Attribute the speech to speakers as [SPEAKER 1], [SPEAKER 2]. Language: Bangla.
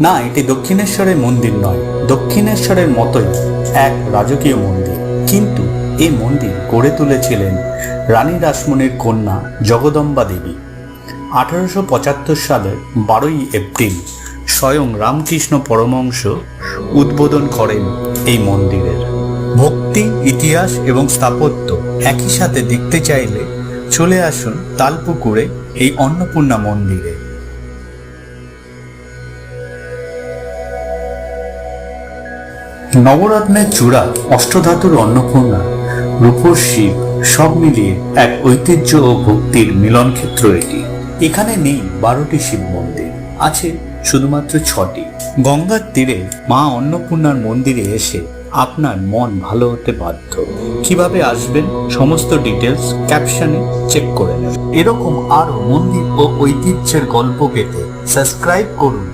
[SPEAKER 1] না, এটি দক্ষিণেশ্বরের মন্দির নয়। দক্ষিণেশ্বরের মতোই এক রাজকীয় মন্দির। কিন্তু এই মন্দির গড়ে তুলেছিলেন রানী রাসমণির কন্যা জগদম্বা দেবী। আঠারোশো পঁচাত্তর সালের বারোই এপ্রিল স্বয়ং রামকৃষ্ণ পরমহংস উদ্বোধন করেন এই মন্দিরের। ভক্তি, ইতিহাস এবং স্থাপত্য একই সাথে দেখতে চাইলে চলে আসুন তালপুকুরে এই অন্নপূর্ণা মন্দিরে। নবরত্নের চূড়া, অষ্টধাতুর অন্নপূর্ণা, রূপর শিব, সব মিলিয়ে এক ঐতিহ্য ও ভক্তির মিলন ক্ষেত্র এটি। এখানে নেই বারোটি শিব মন্দির, আছে শুধুমাত্র ছটি। গঙ্গার তীরে মা অন্নপূর্ণার মন্দিরে এসে আপনার মন ভালো হতে বাধ্য। কীভাবে আসবেন সমস্ত ডিটেলস ক্যাপশনে চেক করে নেবেন। এরকম আরও মন্দির ও ঐতিহ্যের গল্প পেতে সাবস্ক্রাইব করুন।